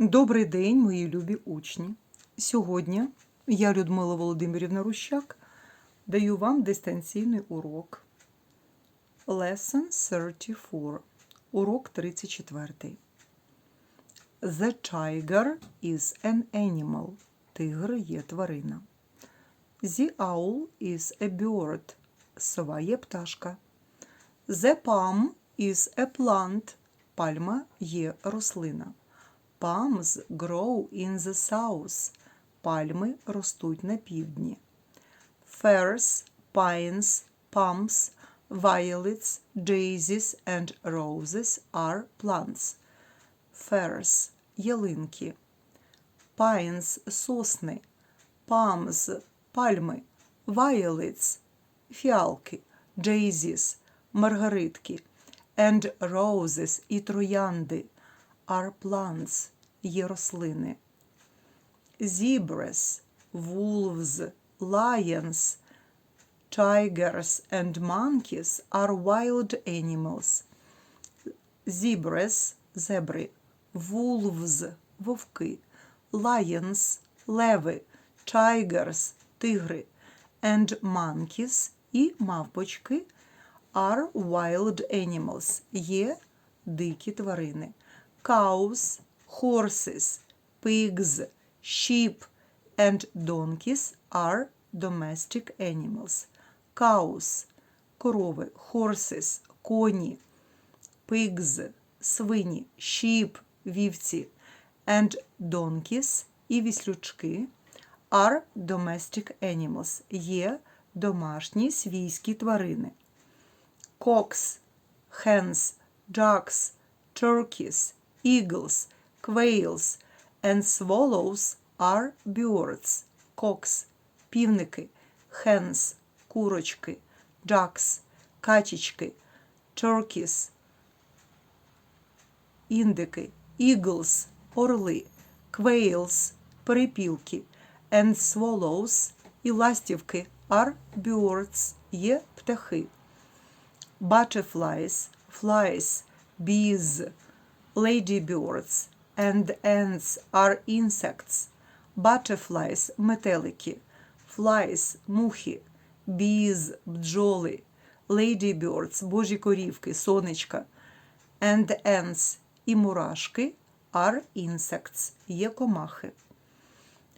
Добрий день, мої любі учні. Сьогодні я, Людмила Володимирівна Рущак, даю вам дистанційний урок. Lesson 34. Урок 34. The tiger is an animal. Тигр є тварина. The owl is a bird. Сова є пташка. The palm is a plant. Пальма є рослина. Palms grow in the south. Пальми ростуть на півдні. Firs, pines, palms, violets, daisies and roses are plants. Firs – ялинки. Pines – сосни. Palms – пальми. Violets – фіалки. Daisies – маргаритки. And roses і троянди are plants – є рослини. Zebras, wolves, lions, tigers and monkeys are wild animals. Zebras – зебри, wolves – вовки, lions – леви, tigers – тигри, and monkeys і мавпочки are wild animals – є дикі тварини. Cows, horses, pigs, sheep and donkeys are domestic animals. Cows – корови, horses – коні, pigs – свині, sheep – вівці, and donkeys і віслючки are domestic animals – є домашні свійські тварини. Cocks, hens, ducks, turkeys, eagles, quails and swallows are birds. Cocks – півники, hens – курочки, ducks – качечки, turkeys – індики, eagles – орли, quails – перепілки, and swallows і ластівки are birds – є птахи. Butterflies, flies, bees, ladybirds and ants are insects. Butterflies – метелики, flies – мухи, bees – бджоли, ladybirds – божі корівки, сонечка, and ants і мурашки are insects – є комахи.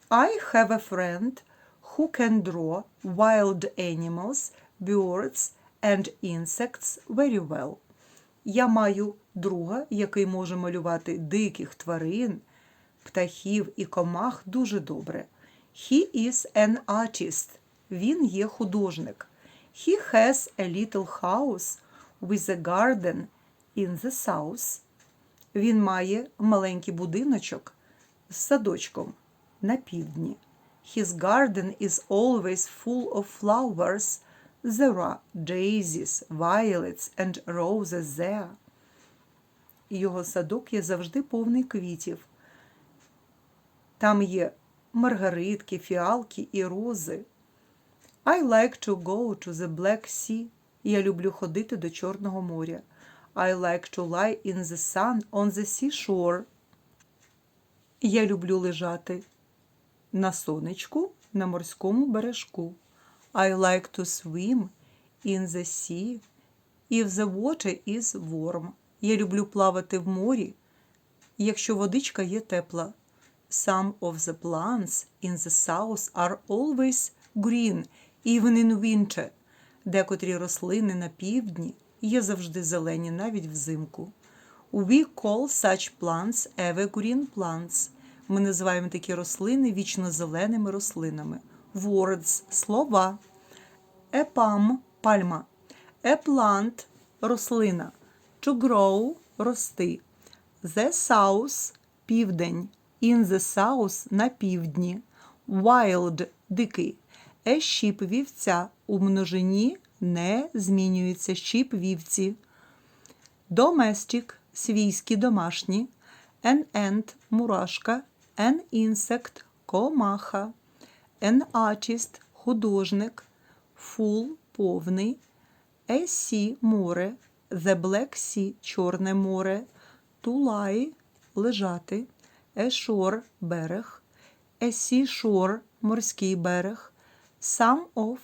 I have a friend who can draw wild animals, birds and insects very well. Я маю друга, який може малювати диких тварин, птахів і комах дуже добре. He is an artist. Він є художник. He has a little house with a garden in the south. Він має маленький будиночок з садочком на півдні. His garden is always full of flowers. There are daisies, violets and roses there. Його садок є завжди повний квітів. Там є маргаритки, фіалки і рози. I like to go to the Black Sea. Я люблю ходити до Чорного моря. I like to lie in the sun on the seashore. Я люблю лежати на сонечку на морському бережку. I like to swim in the sea if the water is warm. Я люблю плавати в морі, якщо водичка є тепла. Some of the plants in the south are always green, even in winter. Декотрі рослини на півдні є завжди зелені навіть взимку. We call such plants evergreen plants. Ми називаємо такі рослини вічнозеленими рослинами. Words – слова. A palm – пальма. A plant – рослина. To grow – рости. The south – південь. In the south – на півдні. Wild – дикий. A sheep – вівця. У множині не змінюється sheep – вівці. Domestic – свійські, домашні. An ant – мурашка. An insect – комаха. An artist – художник. Full – повний. A море. The Black Sea – Чорне море. To лежати. ешор берег, есішор морський берег, some of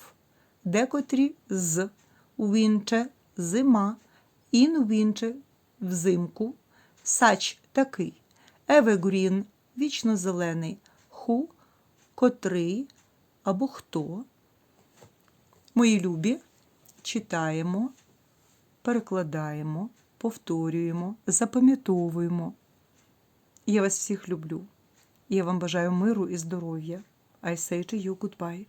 декотрі з, winter зима, in winter взимку, such такий, evergreen вічно зелений, who котрий або хто. Мої любі, читаємо, перекладаємо, повторюємо, запам'ятовуємо. Я вас всіх люблю. Я вам бажаю миру і здоров'я. I say to you goodbye.